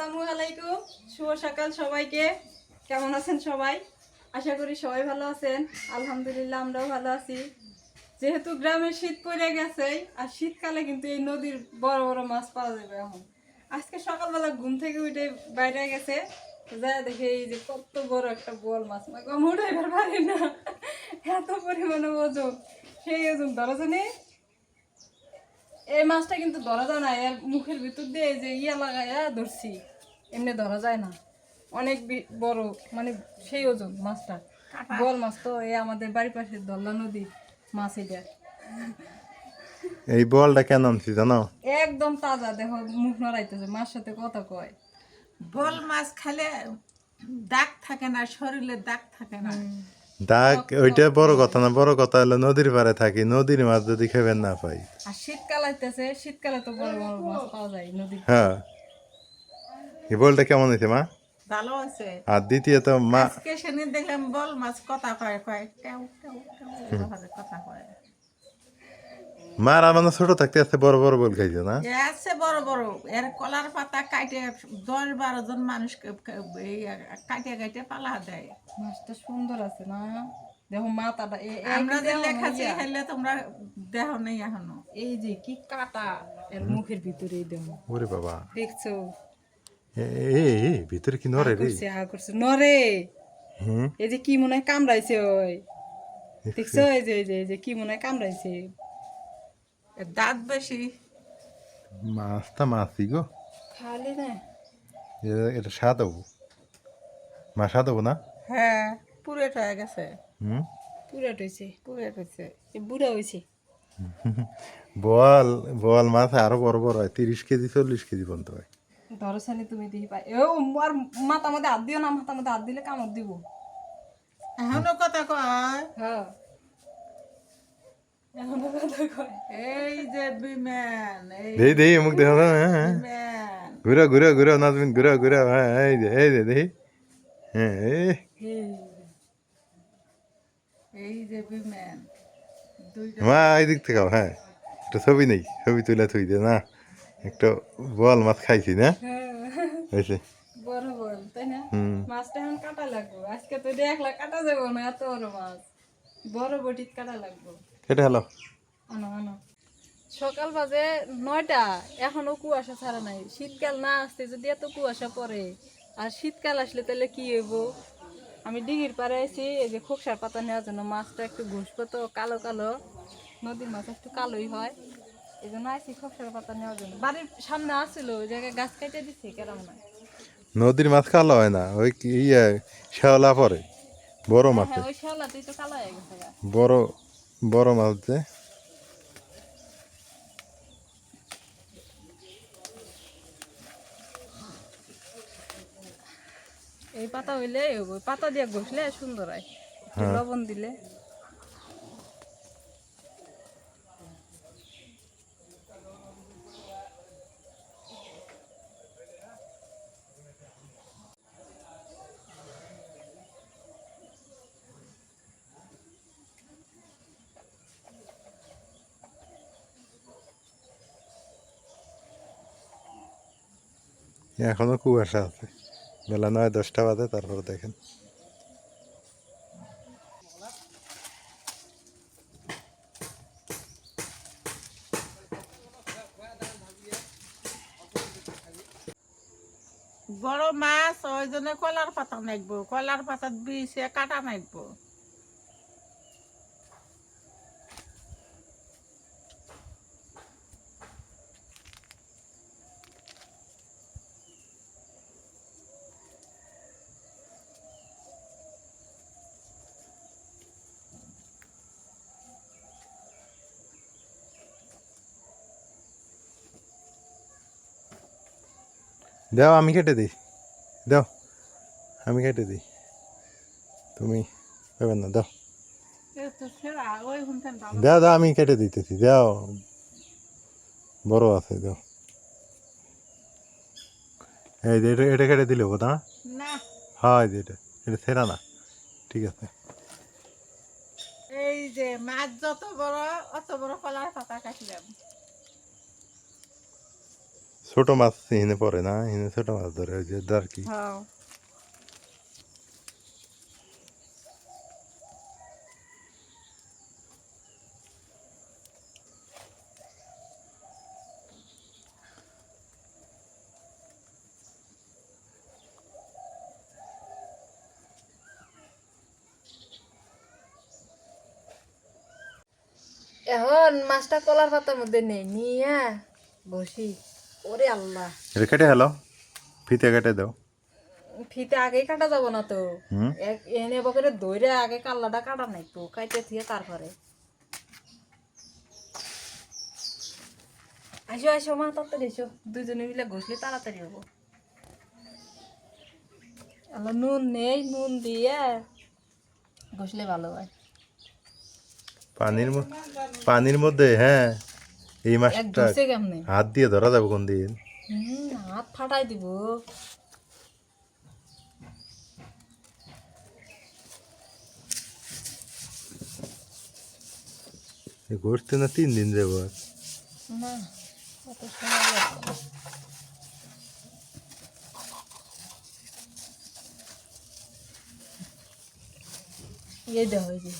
আসসালামু আলাইকুম। শুভ সকাল সবাইকে। কেমন আছেন সবাই? আশা করি সবাই ভালো আছেন। আলহামদুলিল্লাহ, আমরাও ভালো আছি। যেহেতু গ্রামে শীত পড়ে গেছে, আর শীতকালে কিন্তু এই নদীর বড় বড় মাছ পাওয়া যাবে এখন। আজকে সকালবেলা ঘুম থেকে উঠে বাইরে গেছে। যা দেখে এই যে কত বড় একটা বল মাছ। আমি উঠাইবার পারি না। এত পরিমাণে ওজন। সেই ওজন ধরা জানি এই মাছটা কিন্তু ধরা যায় না এর মুখের ভিতর দিয়ে এই যে ইয়া লাগাইয়া ধরছি। এমনি ধরা যায় না। অনেক বড় মানে সেই ওজন মাছটা। বল মাছ তো এই আমাদের বাড়ির পাশে দল্লা নদী মাছ এটা। এই বলটা কেন আনছি জানো? একদম তাজা দেখো মুখ নড়াইতেছে মার সাথে কথা কয়। বল মাছ খেলে দাগ থাকে না শরীরে দাগ থাকে না। দাগ ওইটা বড় কথা না বড় কথা হলো নদীর পাড়ে থাকি নদীর মাছ যদি খেবেন না পাই। আর শীতকাল আইতেছে শীতকালে তো বড় বড় মাছ পাওয়া যায় নদীর হ্যাঁ। এই বলটা কেমন হয়েছে মা? ভালো আছে আর দ্বিতীয়ত মা আজকে দেখলাম বল মাছ কথা কয় কয় টেউ টেউ টেউ কথা কয়। মার আমার ছোট থাকতে আছে বড় বড় বল খাইছে না? আছে বড় বড়। এর কলার পাতা কাটে দশ বারো জন মানুষ কাটে কাটে পালা দেয়। মাছটা সুন্দর আছে না? দেখো মাথাটা এই আমরা যে হেলে তোমরা দেহ নেই এখনও। এই যে কি কাটা এর মুখের ভিতরে এই দেখো ওরে বাবা। দেখছ? এ- এ- এ, ভিতরে কি নরে রে? করছে করছে নরে হুম? এই যে কি মনে হয় কামড়াইছে ওই? দেখছ? এই যে এই যে এই যে কি মনে হয় কামড়াইছে? দাঁত বেশি মাছটা মাছই গো। খালি না। এটা স্বাদ হব। মা স্বাদ হব না? হ্যাঁ পুরেট হয়ে গেছে। হুম? পুরা হয়েছে পুরেট হয়েছে বুড়া হয়েছে বল বল মাছ আরও বড় বড় হয়। তিরিশ কেজি চল্লিশ কেজি পর্যন্ত হয়। ধরো সানি তুমি দেখি পাই। ও আর মাথা মধ্যে হাত দিও না মাথা মধ্যে হাত দিলে কামড় দিব। এখনও কথা কয়। হ্যাঁ। এখনও কথা কয় এই যে বিমান দেই দেখো না হ্যাঁ, হ্যাঁ। ঘুরো ঘুরো ঘুরো নাজমিন ঘুরো ঘুরো হ্যাঁ এই যে এই যে দেখি হ্যাঁ এই এই যে বিমান মা এই দিক থেকে হ্যাঁ। একটা ছবি নেই ছবি তুলে থুই দে না। একটা বল মাছ খাইছি না? হয়েছে বড় বল তাই না? মাছটা এখন কাটা লাগবো। আজকে তো দেখলা কাটা যাব না এত বড় মাছ। বড় বটিত কাটা লাগবো। এটা হলো আনো আনো। সকাল বাজে নয়টা এখনও কুয়াশা ছাড়া নাই। শীতকাল না আসতে যদি এত কুয়াশা পড়ে আর শীতকাল আসলে তাহলে কি হইব? আমি ডিঙির পাড়ে আছি এই যে খোকসার পাতা নেওয়ার জন্য মাছটা একটু ঘুষবো তো কালো কালো। নদীর মাছ একটু কালোই হয়। এই জন্য আইসি খোকসার পাতা নেওয়ার জন্য। বাড়ির সামনে আসছিল ওই জায়গায় গাছ কেটে দিচ্ছে কেরম না নদীর মাছ কালো হয় না ওই কি ইয়ে শেওলা পরে। বড় মাছে। হ্যাঁ কালো হয়ে। বড় বড় মাছ এই পাতা হইলে পাতা দিয়ে ঘষলে সুন্দর হয়। একটু লবণ দিলে। এখনও কুয়াশা আছে। বেলা নয়, দশটা বাজে, তারপর দেখেন। বড় মাছ, ওই জন্য কলার পাতা নাকবো কলার পাতাত বিষে কাটা নাকবো দাও আমি কেটে দিই। দাও আমি কেটে দিই। তুমি পাবেন না দাও। দাও দাও আমি কেটে দিতেছি দাও। বড় আছে দাও। এই যে এটা এটা কেটে দিলে বোধ না। হয় যে এটা এটা সেরা না। ঠিক আছে। এই যে মাছ যত বড় অত বড় কলার পাতা কাটলাম। ছোট মাছ হিনে পড়ে না হিনে ছোট মাছ ধরে ওই যে দারকি হ্যাঁ। এখন মাছটা কলার পাতার মধ্যে নেই নিয়ে বসি। ওরে আল্লাহ। এটা কেটে হলো ফিতে কেটে দাও। ফিতে আগেই কাটা যাব না তো। এনে বকরে দইরে আগে কাল্লাটা কাটা নাই তো কাইতে থিয়ে তারপরে। আসো আসো মা তাড়াতাড়ি এসো দুজনে মিলে ঘষলে তাড়াতাড়ি হব। আল্লাহ নুন নেই নুন দিয়ে ঘষলে ভালো হয়। পানির পানির মধ্যে হ্যাঁ। এই মাছটা হাত দিয়ে ধরা যাবে কোন দিন? হাত ফাটাই দিব। ঘুরতে না তিন দিন যাব। না অত সময় এই দেখ ওই যে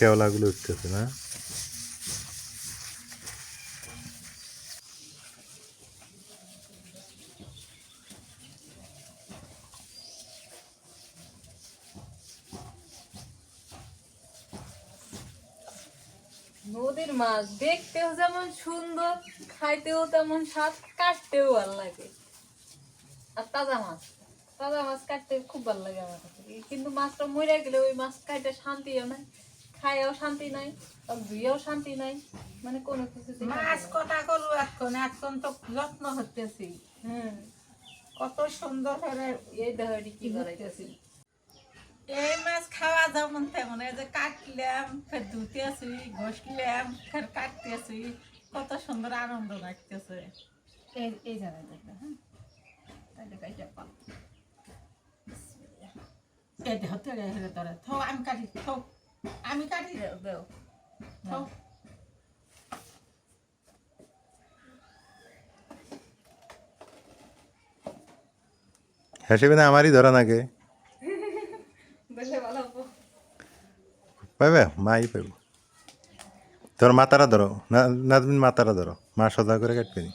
শেওলাগুলো উঠতেছে না। নদীর মাছ দেখতেও যেমন সুন্দর, খাইতেও তেমন স্বাদ, কাটতেও ভালো লাগে। আর তাজা মাছ তাজা মাছ কাটতে খুব ভালো লাগে আমার কাছে। কিন্তু মাছটা মরে গেলে ওই মাছ কাটতে শান্তিও নাই। খাইয়াও শান্তি নাই আর ধুইয়াও শান্তি নাই মানে কোনো কিছু মাছ কটা করব এখন? এখন তো যত্ন হতেছি হ্যাঁ। কত সুন্দর করে এই দেহ এটি কি করাইতেছি এই মাছ খাওয়া যেমন তেমন এই যে কাটলাম ফের ধুতে আসি ঘষলাম ফের কাটতে আসি কত সুন্দর আনন্দ লাগতেছে। এই এই জায়গায় দেখবে হ্যাঁ? তাহলে কাইটা পাল এই ধরে থো আমি কাটি থো আমি কাটি দেও থো হিসেবে না আমারই ধরা নাকি। পাইবে? মাই পাইব। তোর মাতারা ধরো। না না তুমি মাতারা ধরো। মা সদা করে কাটবে নি।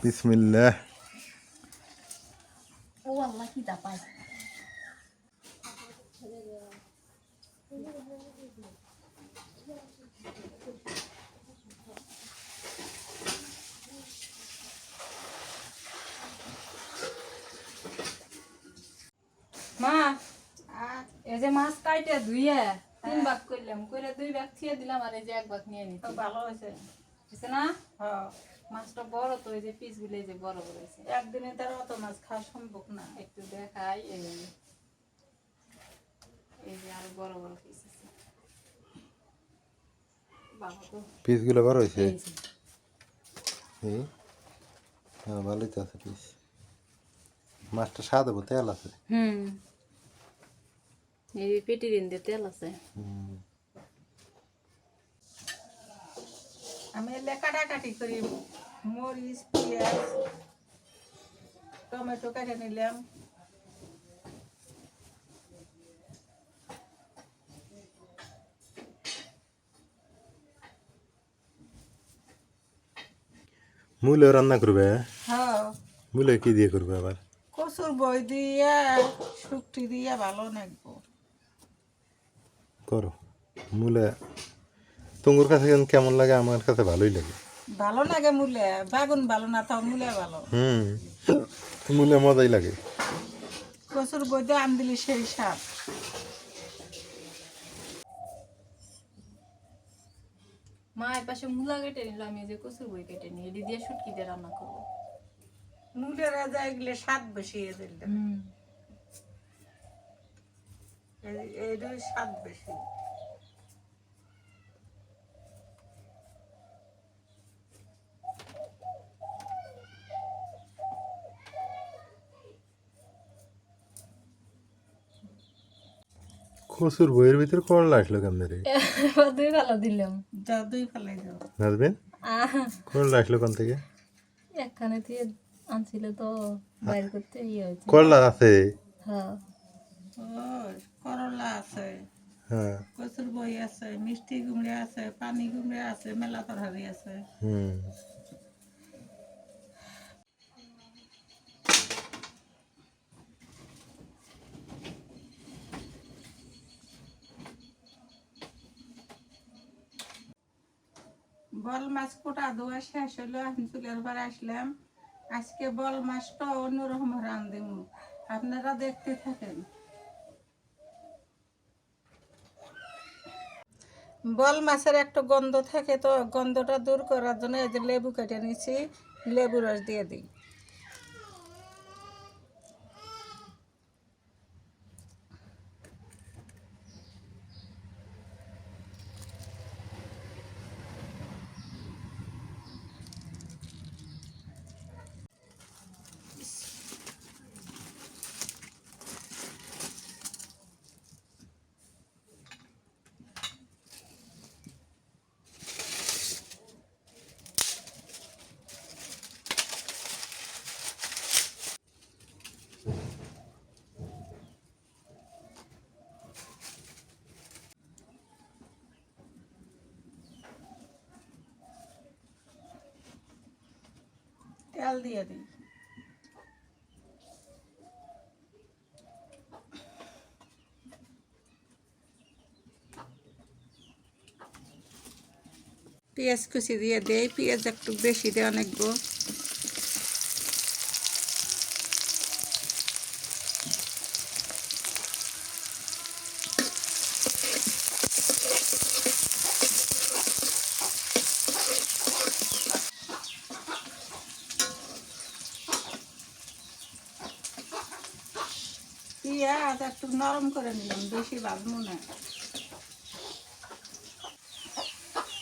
বিসমিল্লাহ। আল্লাহ কি দাপায় মা এই যে মাছ কাইটে ধুইয়ে তিন ভাগ করলাম করে দুই ভাগ থিয়ে দিলাম আর এই যে এক ভাগ নিয়ে তো নিচ্ছি ভালো হয়েছে না? হ্যাঁ। মাছটা বড় তো এই যে পিসগুলো এই যে বড় বড় হয়েছে। একদিনে তার অত মাছ খাওয়া সম্ভব না। একটু দেখাই এই যে। এই যে আরও বড় বড় পিস আছে। পিসগুলো বড় হয়েছে? হ্যাঁ ভালোই তো আছে পিস মাছটা স্বাদ হব তেল আছে। হুম। এই পেটির ইন্দে তেল আছে। হুম। আমি এলে কাটাকাটি করি। মরিচ পেঁয়াজ টমেটো কেটে নিলাম। মূলে রান্না করবে? হ্যাঁ। মূলে কি দিয়ে করবে আবার? কচুর বই দিয়ে শুকটি দিয়ে ভালো লাগবো। করো। মূলে তোমার কাছে কেমন লাগে? আমার কাছে ভালোই লাগে। ভালো লাগে মূলে বাগুন ভালো না তো মূলে ভালো। হুম মূলে মজাই লাগে। কচুর বই দিয়ে আম দিলি সেই স্বাদ। মা এর পাশে মূলা কেটে নিল আমি যে কচুর বই কেটে নিই এটি দিয়ে শুটকি দিয়ে রান্না করব। মূলের রাজা এগুলো স্বাদ বেশি দিলে এইটাই স্বাদ বেশি। কচুর বইয়ের ভিতরে করলা আসলো কেমনে রে? দুই ভালো দিলাম। যা দুই ফেলাই যাও নাজবেন? করলা আসলো কোন থেকে? একখানে থেকে আনছিল তো বাইর করতে ইয়ে হয়েছে। করলা আছে? হ্যাঁ। করলা আছে। হ্যাঁ। কচুর বই আছে মিষ্টি কুমড়ে আছে পানি কুমড়ে আছে মেলা তরকারি আছে। হুম। বল মাছ কোটা দোয়া শেষ হলো এখন চুলের পরে আসলাম। আজকে বল মাছটা অন্যরকম রান দেব আপনারা দেখতে থাকেন। বল মাছের একটা গন্ধ থাকে তো, গন্ধটা দূর করার জন্য এই যে লেবু কেটে নিছি, লেবু রস দিয়ে দিই। তেল দিয়ে দিই। পেঁয়াজ কুচি দিয়ে দেই পেঁয়াজ একটু বেশি দেয় অনেক পেঁয়াজ একটু নরম করে নিলাম, বেশি বাঁধবো না।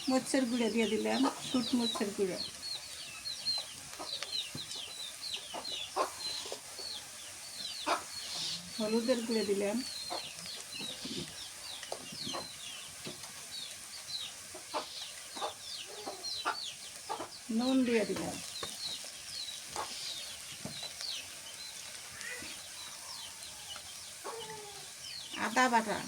মরিচের গুঁড়ো দিয়ে দিলাম, শুট মরিচের গুঁড়ো। হলুদের গুঁড়ো দিলাম। নুন দিয়ে দিলাম। আদা বাটা।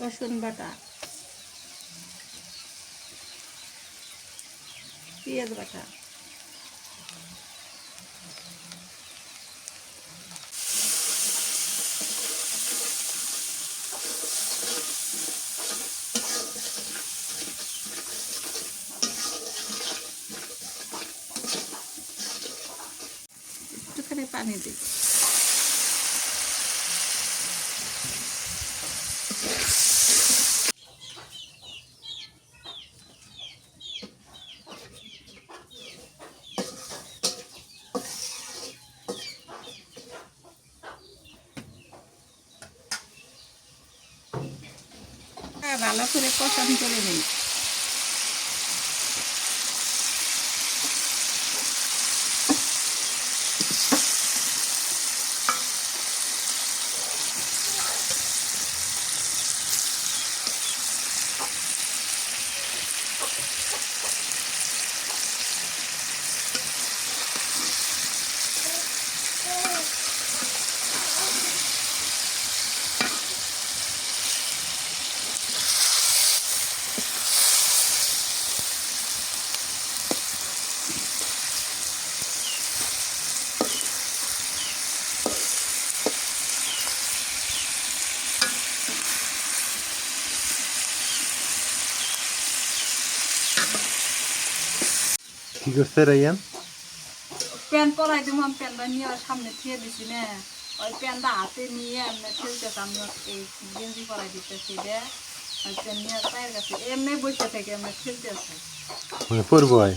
রসুন বাটা। পেঁয়াজ বাটা একটুখানি পানি দিই হ্যাঁ, ভালো করে কষান করে নিই। কি করছে রাইয়ান? প্যান্ট পরাই দিব আমি প্যান্টটা নিয়ে সামনে থিয়ে দিছি না। ওই প্যান্টটা হাতে নিয়ে এমনি আমি ওর এই গেঞ্জি পরাই দিতেছি রে ওই প্যান্ট নিয়ে পায়ের কাছে এমনি বসে থেকে এমনি মানে পড়ব হয়।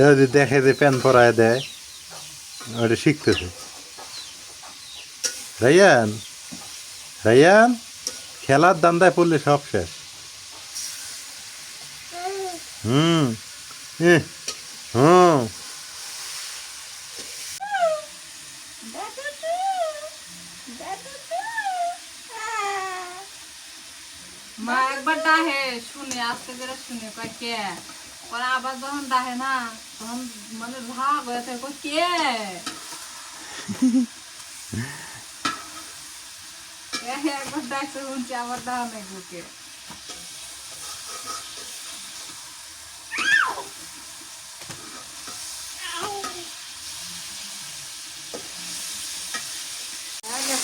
যদি দেখে যে প্যান পরায় দেয় ওটা শিখতেছে। রাইয়ান? রাইয়ান? খেলার দান্দায় পড়লে সব শেষ। हम्म हाँ মা একবার ডাহে শুনে আস্তে করে শুনে কয় কে পরে আবার যখন ডাহে না তখন মানে রাগ হয়ে থাকে কয় কে একবার ডাকছে শুনছি আবার ডাহা নাই বুকে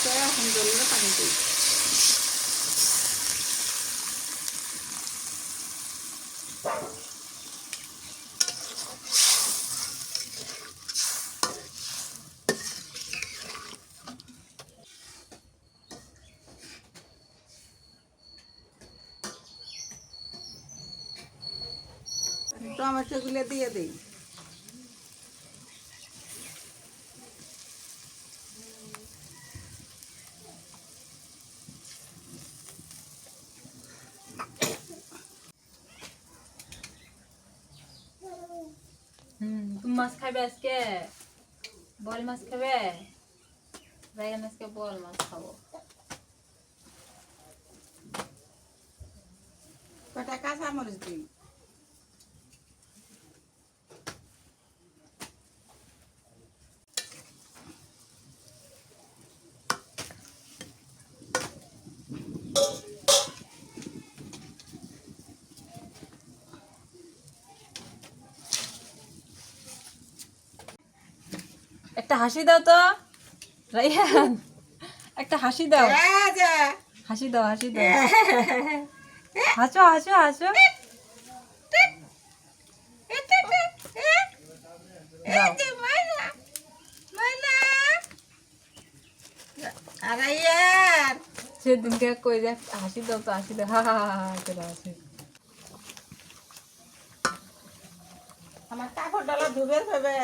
গেছে, এখন জলের পানি দিই। টমেটো গুলো দিয়ে দিই হুম তুমি মাছ খাবে আজকে বল মাছ খাবে বাইগান আজকে বল মাছ খাব কটা কাঁচা মরিচ দিই একটা হাসি দাও তো। রাইহান একটা হাসি দাও। হাসি দাও হাসি দাও। হাসো হাসো হাসো। সেদিনকে কই যে হাসি দাও তো হাসি দাও। হা হা হা হা হাসি। আমার কাপড় ডালা ধুবের ভেবে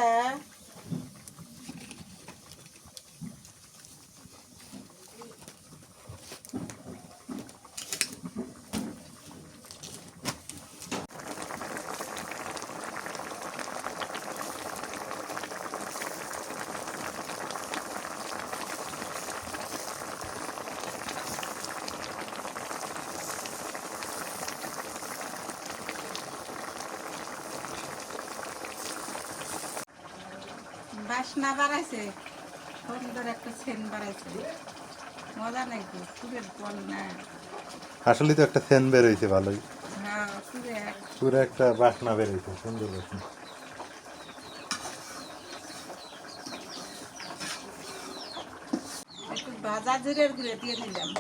বাসনা বাড়াইছে? সুন্দর একটা সেন বাড়াইছে। মজা নাকি সুরের বল না। আসলে তো একটা সেন বের ভালোই। হ্যাঁ সুরে পুরো একটা বাসনা বের সুন্দর বাসনা। ভাজা জিরের গুঁড়ে দিয়ে দিলাম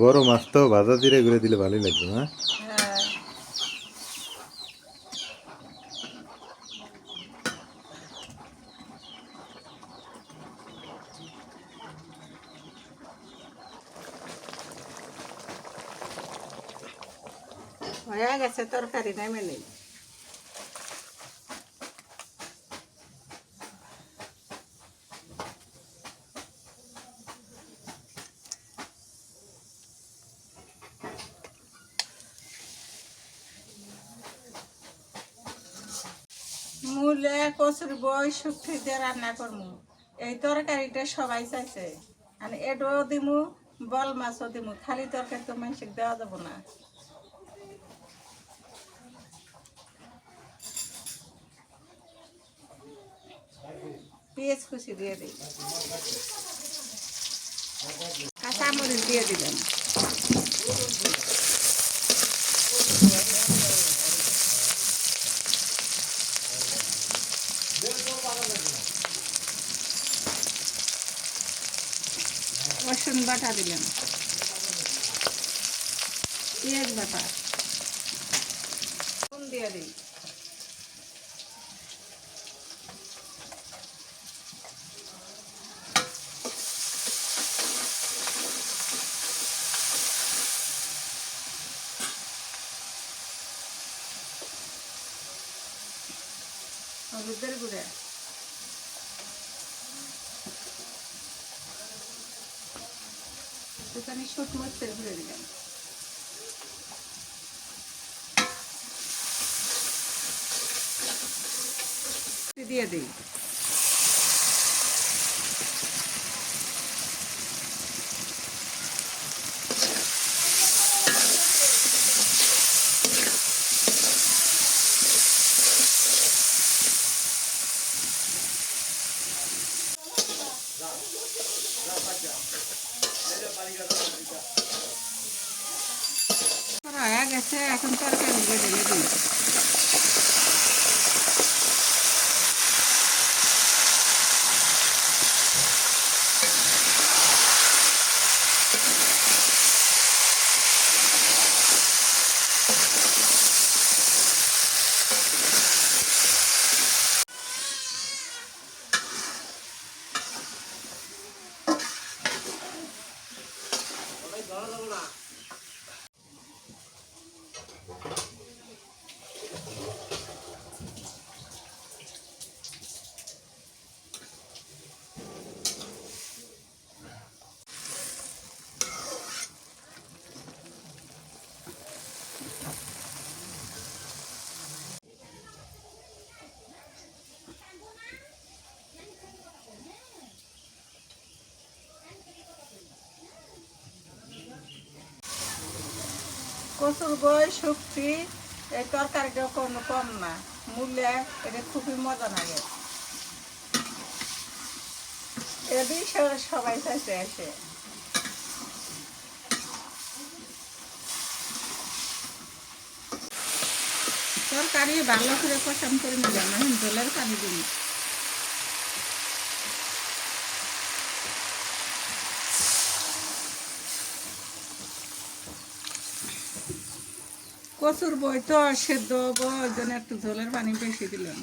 বড় মাছ তো ভাজা জিরে ঘুরে দিলে ভালোই লাগবে না হ্যাঁ হয়ে গেছে তরকারি নামে নেই মূলে কচুর বই শুক্তি দিয়ে রান্না করমু। এই তরকারিটা সবাই চাইছে। আর এটাও দিমু, বল মাছও দিমু। খালি তরকারি তো মানুষকে দেওয়া যাব না। পেঁয়াজ কুচি দিয়ে দিই। কাঁচা মরিচ দিয়ে দিলাম বাটা দিলাম বাটা নুন দিয়ে দিই হলুদের গুঁড়া। একটুখানি শুট মরিচের ভরে দিলাম দিয়ে দিই হয়ে গেছে এখন তরকারি বেড়ে দিই কচুর বই শুক্তি এই তরকারিটা কোনো কম না। মূল্যে এটা খুবই মজা লাগে। এদি সবাই চাইছে আসে। তরকারি ভালো করে পছন্দ করে নিলাম এখন জলের পানি দিন। কচুর বই তো সেদ্ধ হব ওই জন্য একটু ঝোলের পানি বেশি দিলাম।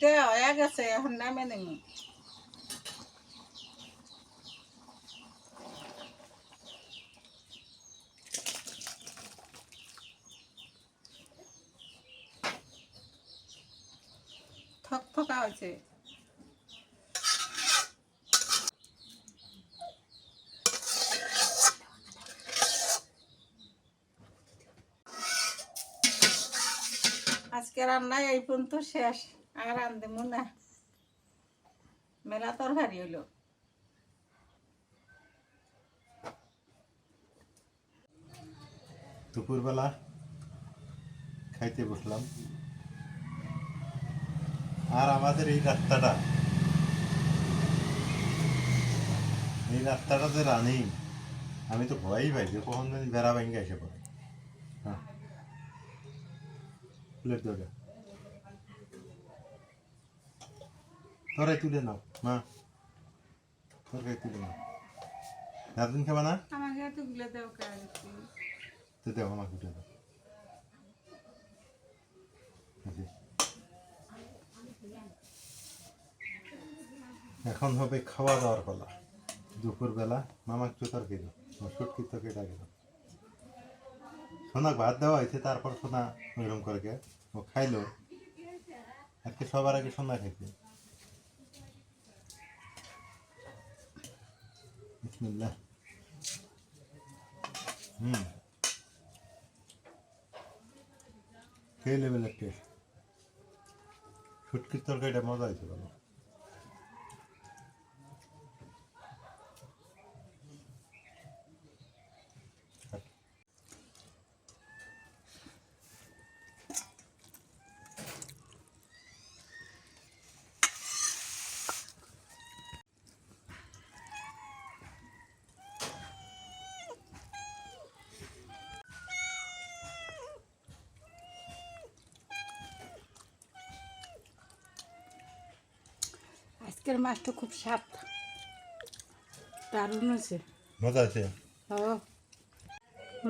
তরকারিটা হয়ে গেছে এখন নামে নেই থক থকা আজকে রান্না এই পর্যন্ত শেষ। আর রান্ধব না মেলা তরকারি হইল। দুপুরবেলা খাইতে বসলাম। আর আমাদের এই রাস্তাটা এই রাস্তাটা যে রানি, আমি তো ভয়ই পাই যে কখন বেড়া ভেঙে এসে পড়ে। হ্যাঁ। তোরাই তুলে নাও মা। তোরাই তুলে নাও। রাতুন খাবা না? আমাকে তো গুলে দেও কাজ তো দেও আমাকে উঠে দাও। এখন হবে খাওয়া দাওয়ার পালা দুপুরবেলা মামাক তো তরকারি দাও সুটকি তরকারিটা গেল সোনা ভাত দেওয়া হয়েছে তারপর সোনা ওইরকম করে ও খাইলো। আজকে সবার আগে সোনা খাইছে। বিসমিল্লাহ হুম খেয়ে নেবেন একটু শুটকির তরকারিটা মজা হয়েছে ভালো আজকের মাছটা খুব স্বাদ। দারুণ আছে মজা আছে ও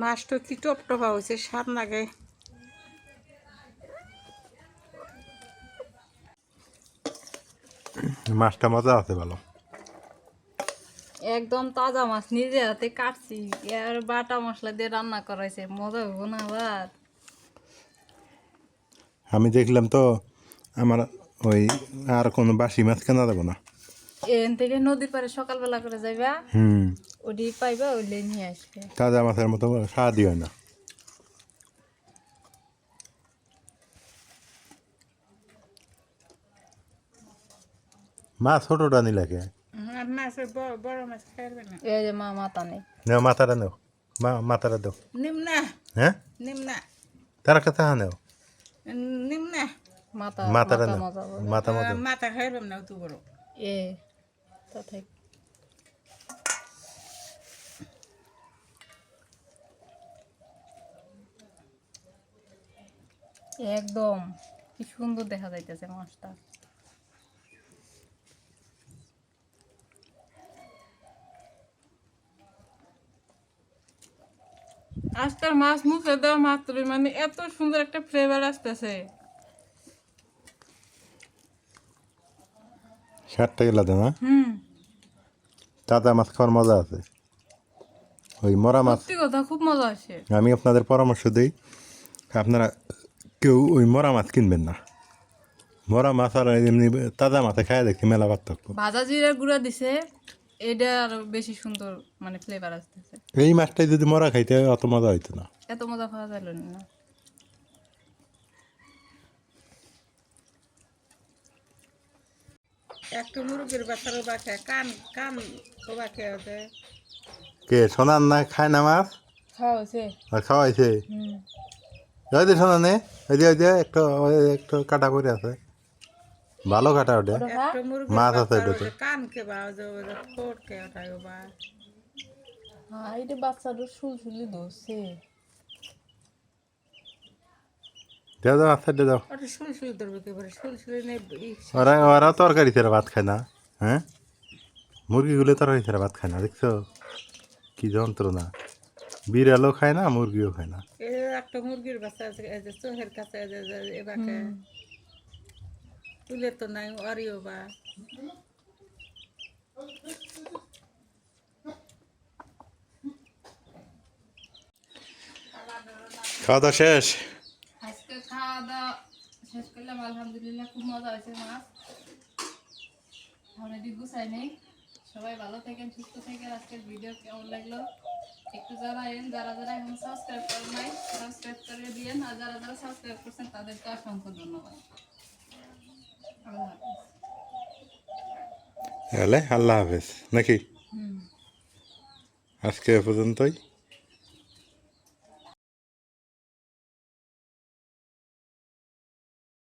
মাছটা কি টপ টপা হয়েছে স্বাদ লাগে মাছটা মজা আছে ভালো। একদম তাজা মাছ নিজে হাতে কাটছি। আর বাটা মশলা দিয়ে রান্না করাইছে মজা হব না আবার। আমি দেখলাম তো আমার ওই আর কোনো বাসি মাছ কেনা যাব না। এখান থেকে নদীর পাড়ে সকালবেলা করে যাইবা হুম। ওটি পাইবা ওইলে নিয়ে আসবে। তাজা মাছের মতো স্বাদই হয় না। মাছ ছোটটা নিলাকে আর মাছ বড় বড় না? এই যে মা মাথা নেই। নেও মাথাটা নেও। মা মাথাটা দাও। নিম্না হ্যাঁ? নিম্না তার হ্যাঁ নেও। নিম্না মাথা মাথাটা মাথা খাইলাম না তু বড়। এ তা থাক। একদম কি সুন্দর দেখা যাইতেছে মাছটা। আজকাল মাছ মুখে দেওয়া মাত্রই মানে এত সুন্দর একটা ফ্লেভার আসতেছে। ষাটটা গেলাতে না হুম। তাজা মাছ খাওয়ার মজা আছে। ওই মরা মাছ কথা খুব মজা আসে। আমি আপনাদের পরামর্শ দিই আপনারা কেউ ওই মরা মাছ কিনবেন না। মরা মাছ আর এমনি তাজা মাছে খায় দেখি মেলা পার্থক্য। ভাজা জিরার গুঁড়া দিছে এটা আরও বেশি সুন্দর মানে ফ্লেভার আসতেছে। এই মাছটাই যদি মরা খাইতে হয় অত মজা হইতো না। এত মজা পাওয়া গেল না। একটা মুরগির বাচ্চারও বাঁকে কান কান ও বাঁকে ওদের কে সোনার না খায় না মাছ? খাওয়া হয়েছে আর খাওয়াইছে? হুম। ওই যে সোনা নে ওই যে ওই যে একটা ওই একটা কাটা করে আছে। ভালো কাটা ওটা। একটা মাছ আছে বাচ্চার কান কে বা ওদের ঠোঁট কে ওটাই বা হ্যাঁ এটা বাচ্চাটা সুলসুলি ধরছে। দাও দাও আস্তে দাও। ওরা ওরা তরকারি ছাড়া ভাত খায় না হ্যাঁ? মুরগিগুলো তরকারি ছাড়া ভাত খায় না দেখছ? কি যন্ত্রণা। বিড়ালও খায় না মুরগিও খায় না। এ একটা মুরগির বাচ্চা আছে চোখের কাছে এবাকে তুলে তো নাই অরিও বা। খাওয়া দাওয়া শেষ? খাওয়া দাওয়া শেষ করলাম আলহামদুলিল্লাহ খুব মজা হয়েছে মাছ। অলরেডি গুছাই নেই। সবাই ভালো থাকেন সুস্থ থাকেন। আজকের ভিডিও কেমন লাগল? একটু জানাইন যারা যারা এখন সাবস্ক্রাইব করেন নাই সাবস্ক্রাইব করে দিয়েন। আর যারা যারা সাবস্ক্রাইব করছেন তাদেরকে অসংখ্য ধন্যবাদ। আল্লাহ হাফেজ। তাহলে আল্লাহ হাফেজ। নাকি? আজকে এ পর্যন্তই।